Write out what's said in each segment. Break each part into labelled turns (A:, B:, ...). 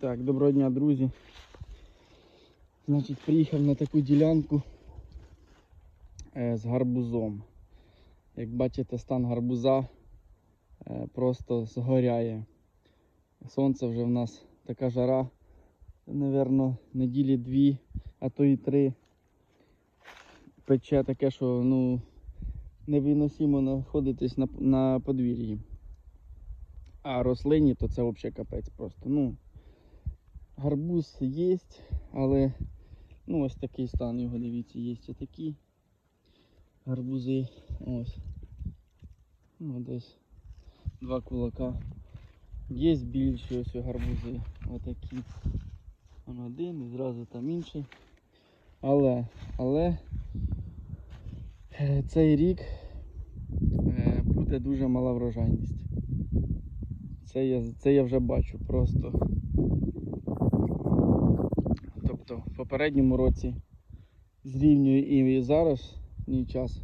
A: Так, доброго дня, друзі. Значить, приїхав на таку ділянку е, з гарбузом. Як бачите, стан гарбуза е, просто згоряє. Сонце вже в нас така жара, Навірно, неділі дві, а то і три. Пече таке, що ну, невиносимо знаходитись на, на подвір'ї. А рослині то це взагалі капець просто. Ну, гарбуз є, але ну, ось такий стан його, дивіться, є такі гарбузи. Ось. Ну, десь два кулака. Є більші ось гарбузи. Отакі. Вон один і зразу там інший. Але, але е, цей рік е, буде дуже мала врожайність. Це я, це я вже бачу просто. Тобто в попередньому році зрівнюю і зараз мій час,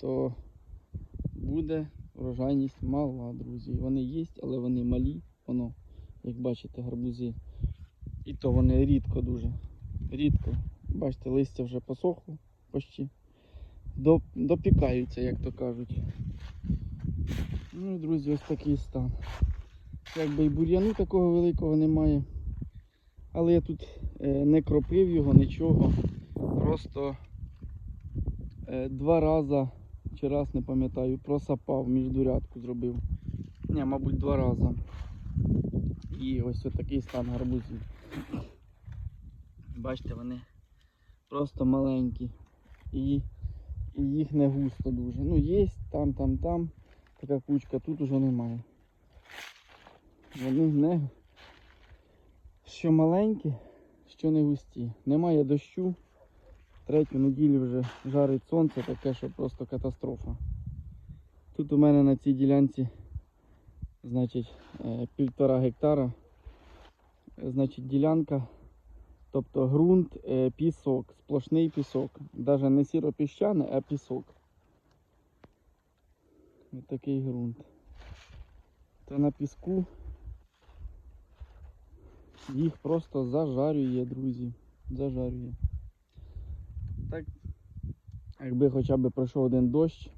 A: то буде врожайність мала, друзі. Вони є, але вони малі. Воно, як бачите, гарбузи. І то вони рідко дуже. Рідко. Бачите, листя вже посохло почти. Допікаються, як то кажуть. Ну і друзі, ось такий стан. Якби і бур'яну такого великого немає. Але я тут не кропив його, нічого. Просто е, два рази, чи раз не пам'ятаю, просапав, міждурядку зробив. Ні, мабуть, два рази. І ось такий стан гарбузів. Бачите, вони просто маленькі. І, і їх не густо дуже. Ну, є там, там, там. Така кучка, тут уже немає. Вони не що маленькі, що не густі. Немає дощу. Третю неділю вже жарить сонце, таке, що просто катастрофа. Тут у мене на цій ділянці значить, е, півтора гектара. Значить, ділянка, тобто ґрунт, е, пісок, сплошний пісок. Навіть не сіропіщаний, а пісок. Ось такий ґрунт. Та на піску їх просто зажарює, друзі. Зажарює. Так, якби хоча б пройшов один дощ,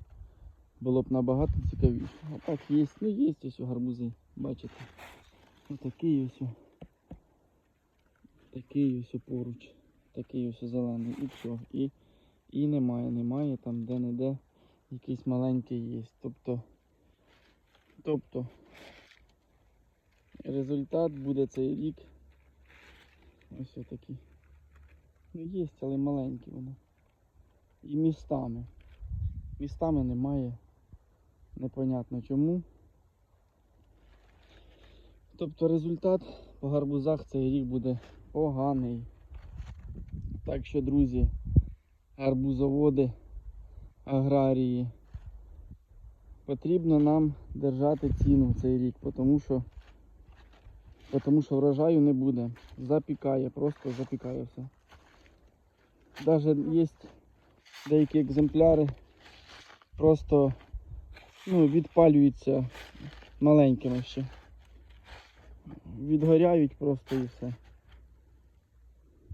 A: було б набагато цікавіше. А так є, ну є ось гарбузи, бачите. Ось такий ось. Такий ось поруч. Такий ось зелений. І все. І, і немає, немає там де-не-де якийсь маленький є. Тобто, тобто результат буде цей рік. Ось отакий. Ну є, але маленькі вони. І містами. Містами немає. Непонятно чому. Тобто результат по гарбузах цей рік буде поганий. Так що, друзі, гарбузоводи, аграрії, потрібно нам держати ціну цей рік, тому що, тому що врожаю не буде. Запікає, просто запікає все. Даже є деякі екземпляри, просто ну, відпалюються маленькими ще. Відгоряють просто і все.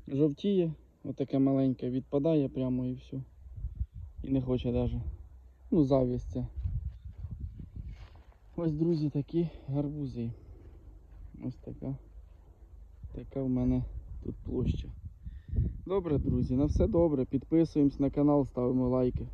A: Жовтіє, отаке маленьке, відпадає прямо і все. І не хоче навіть. Ну, завість це. Ось, друзі, такі гарбузи. Ось така. Така в мене тут площа. Добре, друзі, на все добре. Підписуємось на канал, ставимо лайки.